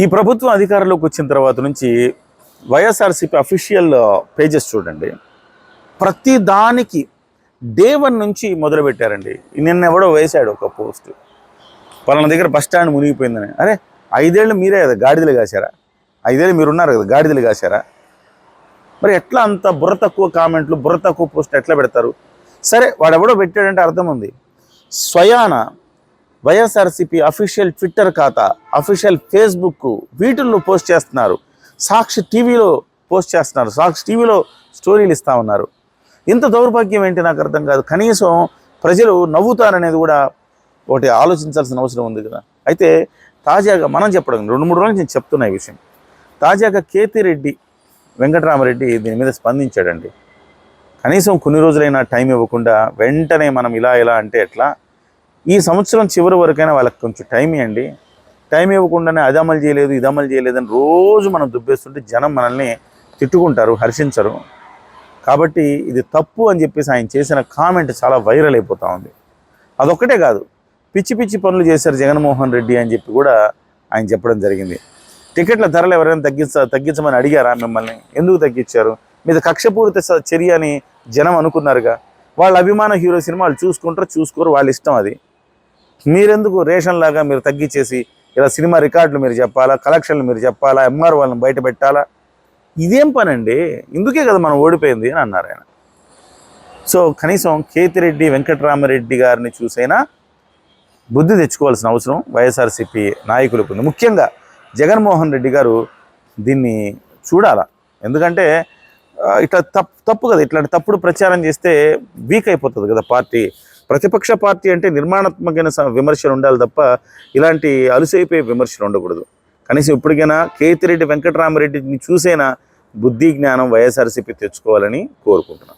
ఈ ప్రభుత్వం అధికారంలోకి వచ్చిన తర్వాత నుంచి వైఎస్ఆర్సీపీ అఫీషియల్ పేజెస్ uh, చూడండి. ప్రతి దానికి డే వన్ నుంచి మొదలుపెట్టారండి. నిన్న ఎవడో వేశాడు ఒక పోస్ట్. పలానా దగ్గర బస్ స్టాండ్ మునిగిపోయిందని. అరే ఐదేళ్ళు మీరే కదా గాడిదలు కాశారా? ఐదేళ్ళు మీరు ఉన్నారు కదా గాడిదలు కాశారా? మరి ఎట్లా అంత బుర్ర తక్కువ కామెంట్లు బుర్ర తక్కువ పోస్ట్ ఎట్లా పెడతారు? సరే వాడెవడో పెట్టాడంటే అర్థం ఉంది. స్వయాన వైఎస్ఆర్సీపీ అఫీషియల్ ట్విట్టర్ ఖాతా అఫీషియల్ ఫేస్బుక్ వీటిల్లో పోస్ట్ చేస్తున్నారు. సాక్షి టీవీలో పోస్ట్ చేస్తున్నారు. సాక్షి టీవీలో స్టోరీలు ఇస్తా ఉన్నారు. ఇంత దౌర్భాగ్యం ఏంటి నాకు అర్థం కాదు. కనీసం ప్రజలు నవ్వుతారనేది కూడా ఒకటి ఆలోచించాల్సిన అవసరం ఉంది కదా. అయితే తాజాగా మనం చెప్పడం రెండు మూడు రోజులు నేను చెప్తున్నా ఈ విషయం. తాజాగా కేతిరెడ్డి వెంకటరామరెడ్డి దీని మీద స్పందించాడండి. కనీసం కొన్ని రోజులైనా టైం ఇవ్వకుండా వెంటనే మనం ఇలా ఇలా అంటే ఎట్లా? ఈ సంవత్సరం చివరి వరకైనా వాళ్ళకి కొంచెం టైం ఇవ్వండి. టైం ఇవ్వకుండానే అది అమలు చేయలేదు ఇది అమలు చేయలేదని రోజు మనం దుబ్బేస్తుంటే జనం మనల్ని తిట్టుకుంటారు హర్షించరు. కాబట్టి ఇది తప్పు అని చెప్పేసి ఆయన చేసిన కామెంట్ చాలా వైరల్ అయిపోతూ ఉంది. అదొక్కటే కాదు పిచ్చి పిచ్చి పనులు చేశారు జగన్మోహన్ రెడ్డి అని చెప్పి కూడా ఆయన చెప్పడం జరిగింది. టికెట్ల ధరలు ఎవరైనా తగ్గించ తగ్గించమని అడిగారా మిమ్మల్ని? ఎందుకు తగ్గించారు? మీద కక్షపూరిత చర్య అని జనం అనుకున్నారుగా. వాళ్ళ అభిమాన హీరో సినిమాలు చూసుకుంటారు చూసుకోరు వాళ్ళ ఇష్టం అది. మీరెందుకు రేషన్ లాగా మీరు తగ్గించేసి ఇలా సినిమా రికార్డులు మీరు చెప్పాలా కలెక్షన్లు మీరు చెప్పాలా ఎంఆర్ వాళ్ళని బయట పెట్టాలా? ఇదేం పని అండి ఇందుకే కదా మనం ఓడిపోయింది అని అన్నారు ఆయన. సో కనీసం కేతిరెడ్డి వెంకటరామరెడ్డి గారిని చూసైనా బుద్ధి తెచ్చుకోవాల్సిన అవసరం వైఎస్ఆర్సీపీ నాయకులకు ఉంది. ముఖ్యంగా జగన్మోహన్ రెడ్డి గారు దీన్ని చూడాల? ఎందుకంటే ఇట్లా తప్పు తప్పు కదా ఇట్లాంటి తప్పుడు ప్రచారం చేస్తే వీక్ అయిపోతుంది కదా పార్టీ. ప్రతిపక్ష పార్టీ అంటే నిర్మాణాత్మకమైన స- విమర్శలు ఉండాలి తప్ప ఇలాంటి అలుసైపోయే విమర్శలు ఉండకూడదు. కనీసం ఇప్పటికైనా కేతిరెడ్డి వెంకటరామరెడ్డిని చూసైనా బుద్ధి జ్ఞానం వైఎస్ఆర్సీపీ తెచ్చుకోవాలని కోరుకుంటున్నాను.